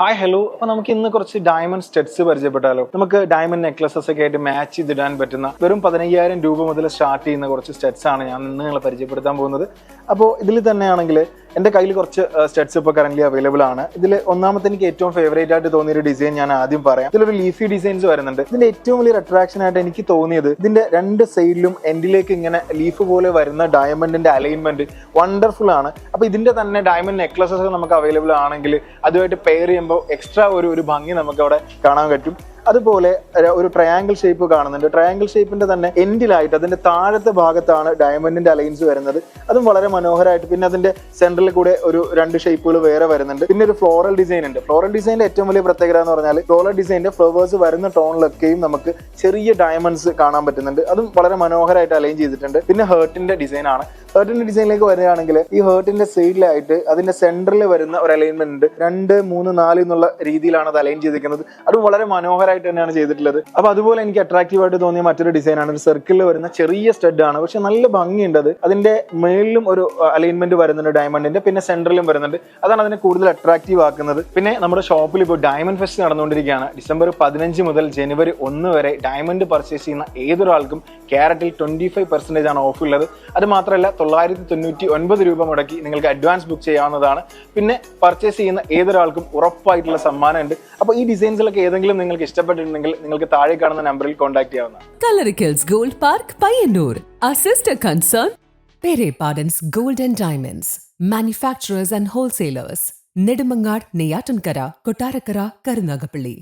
Hi hello അപ്പൊ നമുക്ക് ഇന്ന് കുറച്ച് ഡയമണ്ട് സ്റ്റെഡ്സ് പരിചയപ്പെട്ടാലോ? നമുക്ക് ഡയമണ്ട് നെക്ലസസ് ഒക്കെ ആയിട്ട് മാച്ച് ചെയ്തിടാൻ പറ്റുന്ന വെറും പതിനയ്യായിരം രൂപ മുതൽ സ്റ്റാർട്ട് ചെയ്യുന്ന കുറച്ച് സ്റ്റെഡ്സ് ആണ് ഞാൻ ഇന്ന് നിങ്ങളെ പരിചയപ്പെടുത്താൻ പോകുന്നത്. അപ്പോൾ ഇതിൽ തന്നെയാണെങ്കിൽ എന്റെ കയ്യിൽ കുറച്ച് സ്റ്റെഡ്സ് ഇപ്പോൾ കറന്റ് അവൈലബിൾ ആണ്. ഇതിൽ ഒന്നാമത്തെ എനിക്ക് ഏറ്റവും ഫേവറേറ്റ് ആയിട്ട് തോന്നിയ ഒരു ഡിസൈൻ ഞാൻ ആദ്യം പറയാം. ഇതിലൊരു ലീഫി ഡിസൈൻസ് വരുന്നുണ്ട്. ഇതിന്റെ ഏറ്റവും വലിയ അട്രാക്ഷൻ ആയിട്ട് എനിക്ക് തോന്നിയത് ഇതിന്റെ രണ്ട് സൈഡിലും എൻഡിലേക്ക് ഇങ്ങനെ ലീഫ് പോലെ വരുന്ന ഡയമണ്ടിന്റെ അലൈൻമെന്റ് വണ്ടർഫുൾ ആണ്. അപ്പോൾ ഇതിന്റെ തന്നെ ഡയമണ്ട് നെക്ലസസ് നമുക്ക് അവൈലബിൾ ആണെങ്കിൽ അതുമായിട്ട് പെയർ ചെയ്യുമ്പോൾ എക്സ്ട്രാ ഒരു ഒരു ഭംഗി നമുക്ക് അവിടെ കാണാൻ പറ്റും. അതുപോലെ ഒരു- ഒരു ട്രയാങ്കിൾ ഷേപ്പ് കാണുന്നുണ്ട്. ട്രയാങ്കിൾ ഷേപ്പിന്റെ തന്നെ എൻഡിലായിട്ട് അതിന്റെ താഴത്തെ ഭാഗത്താണ് ഡയമണ്ടിന്റെ അലൈൻസ് വരുന്നത്. അതും വളരെ മനോഹരമായിട്ട് പിന്നെ അതിന്റെ സെന്ററിൽ കൂടെ ഒരു രണ്ട് ഷേപ്പുകൾ വേറെ വരുന്നുണ്ട്. പിന്നെ ഒരു ഫ്ലോറൽ ഡിസൈൻ ഉണ്ട്. ഫ്ലോറൽ ഡിസൈനിന്റെ ഏറ്റവും വലിയ പ്രത്യേകത എന്ന് പറഞ്ഞാൽ ഫ്ലോറൽ ഡിസൈനിന്റെ ഫ്ലവേഴ്സ് വരുന്ന ടോണിലൊക്കെയും നമുക്ക് ചെറിയ ഡയമണ്ട്സ് കാണാൻ പറ്റുന്നുണ്ട്. അതും വളരെ മനോഹരമായിട്ട് അലൈൻ ചെയ്തിട്ടുണ്ട്. പിന്നെ ഹേർട്ടിന്റെ ഡിസൈൻ ആണ്. ഹേർട്ടിന്റെ ഡിസൈനിലേക്ക് വരികയാണെങ്കിൽ ഈ ഹേർട്ടിന്റെ സൈഡിലായിട്ട് അതിന്റെ സെന്ററിൽ വരുന്ന ഒരു അലൈൻമെന്റ് ഉണ്ട്. രണ്ട് മൂന്ന് നാല് എന്നുള്ള രീതിയിലാണ് അത് അലൈൻ ചെയ്തിരിക്കുന്നത്. അത് വളരെ മനോഹരമായിട്ട് തന്നെയാണ് ചെയ്തിട്ടുള്ളത്. അപ്പൊ അതുപോലെ എനിക്ക് അട്രാക്റ്റീവ് ആയിട്ട് തോന്നിയ മറ്റൊരു ഡിസൈനാണ് ഒരു സർക്കിളിൽ വരുന്ന ചെറിയ സ്റ്റഡ് ആണ്. പക്ഷെ നല്ല ഭംഗിയുണ്ട് അത്. അതിന്റെ മേളിലും ഒരു അലൈൻമെന്റ് വരുന്നുണ്ട് ഡയമണ്ടിന്റെ പിന്നെ സെന്ററിലും വരുന്നുണ്ട്. അതാണ് അതിനെ കൂടുതൽ അട്രാക്റ്റീവ് ആക്കുന്നത്. പിന്നെ നമ്മുടെ ഷോപ്പിൽ ഇപ്പോൾ ഡയമണ്ട് ഫെസ്റ്റ് നടന്നുകൊണ്ടിരിക്കുകയാണ്. ഡിസംബർ പതിനഞ്ച് മുതൽ ജനുവരി ഒന്ന് വരെ ഡയമണ്ട് പർച്ചേസ് ചെയ്യുന്ന ഏതൊരാൾക്കും ക്യാരറ്റിൽ ട്വന്റി ഫൈവ് പെർസെന്റേജ് ആണ് ഓഫ് ഉള്ളത്. അത് മാത്രമല്ല തൊള്ളായിരത്തി തൊണ്ണൂറ്റി ഒൻപത് രൂപ മുടക്കി നിങ്ങൾക്ക് അഡ്വാൻസ് ബുക്ക് ചെയ്യാവുന്നതാണ് പിന്നെ പർച്ചേസ് ചെയ്യുന്ന ഏതൊരാൾക്കും ഉറപ്പായിട്ടുള്ള സമ്മാനമുണ്ട് അപ്പോൾ ഈ ഡിസൈൻസിലൊക്കെ ഏതെങ്കിലും നിങ്ങൾക്ക് ഇഷ്ടപ്പെട്ടിട്ടുണ്ടെങ്കിൽ നിങ്ങൾക്ക് താഴെ കാണുന്ന നമ്പറിൽ കോൺടാക്ട് ചെയ്യാവുന്നതാണ് Park, Payyanur. Our sister concern, Pere Pardon's Gold and Diamonds. Manufacturers and wholesalers. Nedumangad, Neyatankara, Kotarakara, Karunagapalli.